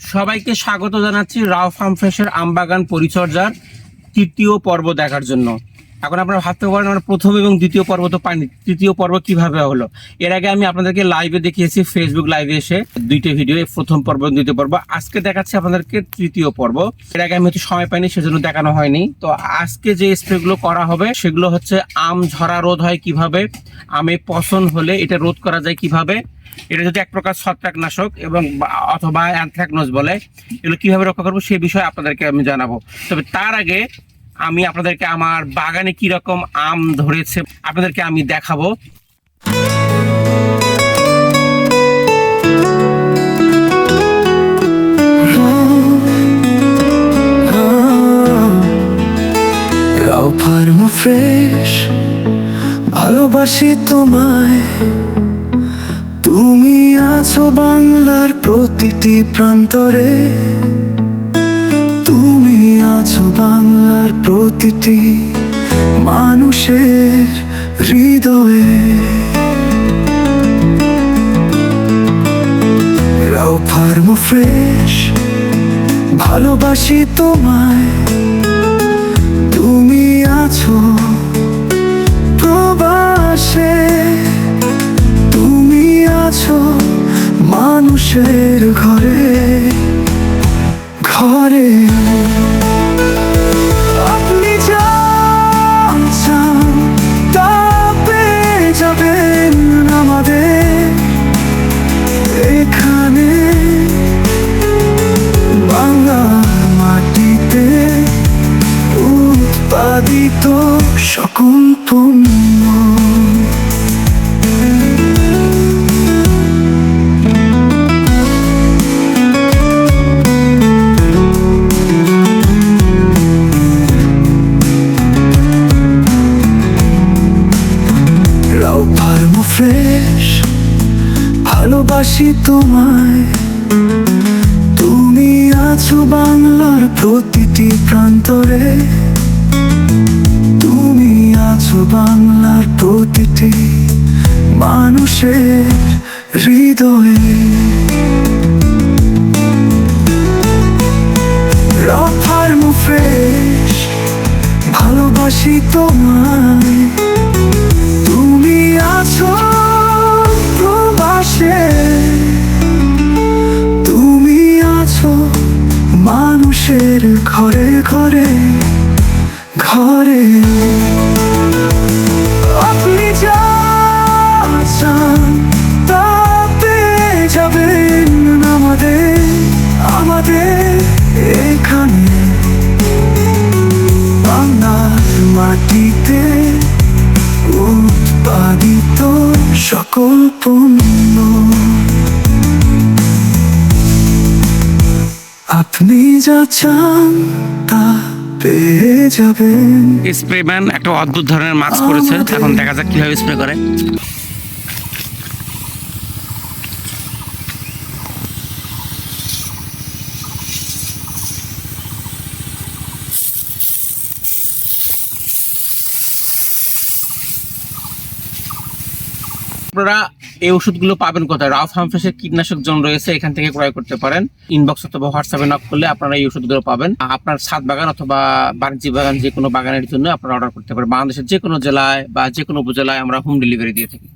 সবাইকে স্বাগত জানাচ্ছি রাও ফার্ম ফ্রেশের আমবাগান পরিচর্যার তৃতীয় পর্ব দেখার জন্য। এখন আপনারা ভাবতে পারেন, আমরা প্রথম এবং দ্বিতীয় পর্ব তো পাইনি। তৃতীয় পর্ব কীভাবে হলো? এর আগে আমি আপনাদেরকে লাইভে দেখিয়েছি ফেসবুক লাইভে এসে দুইটা ভিডিও প্রথম পর্ব এবং দ্বিতীয় পর্ব। আজকে দেখাচ্ছি আপনাদেরকে তৃতীয় পর্ব। এর আগে আমি হয়তো সময় পাইনি, সেজন্য দেখানো হয়নি। তো আজকে যে স্প্রেগুলো করা হবে, সেগুলো হচ্ছে আম ঝরা রোধ হয় কীভাবে, আমে পচন হলে এটা রোধ করা যায় কীভাবে এটা যদি এক প্রকার ছত্রাকনাশক এবং অথবা অ্যানথ্রাকনোজ বলে, এগুলো কীভাবে রক্ষা করব সে বিষয়ে আপনাদেরকে আমি জানাব। তবে তার আগে আমি আপনাদেরকে আমার বাগানে কি রকম আম ধরেছে আপনাদেরকে আমি দেখাবো। ফ্রেশ, ভালোবাসি তোমায়। তুমি আছো বাংলার প্রতিটি প্রান্তরে। তুমি আছো বাংলার প্রতিটি মানুষের হৃদয়ে। রাও ফার্ম ফ্রেশ, ভালোবাসি তোমায়। তুমি আছো মানুষের ঘরে ঘরে। আপনি আমাদের। এখানে বাংলা মাটিতে উৎপাদিত সকল পণ্য। ভালোবাসি তোমায়। তুমি আছো বাংলার প্রতিটি প্রান্তরে। তুমি আছো বাংলার প্রতিটি মানুষের হৃদয়ে। ফার্ম ফ্রেশ ভালোবাসি তোমায়। ঘরে ঘরে ঘরে আপনি যা চান তা পেয়ে যাবেন। স্প্রে ম্যান একটা অদ্ভুত ধরনের মাস্ক করেছে এখন দেখা যাক কীভাবে স্প্রে করে। আপনারা এই ওষুধগুলো পাবেন কোথায়? রাফ হামফ্রেশের কীটনাশক জন রয়েছে, এখান থেকে ক্রয় করতে পারেন। ইনবক্স অথবা হোয়াটসঅ্যাপে নক করলে আপনারা এই ওষুধগুলো পাবেন। আপনার ছাদ বাগান অথবা বাণিজ্যিক বাগান যে কোনো বাগানের জন্য আপনারা অর্ডার করতে পারেন। বাংলাদেশের যে কোনো জেলায় বা যে কোনো উপজেলায় আমরা হোম ডেলিভারি দিয়ে থাকি।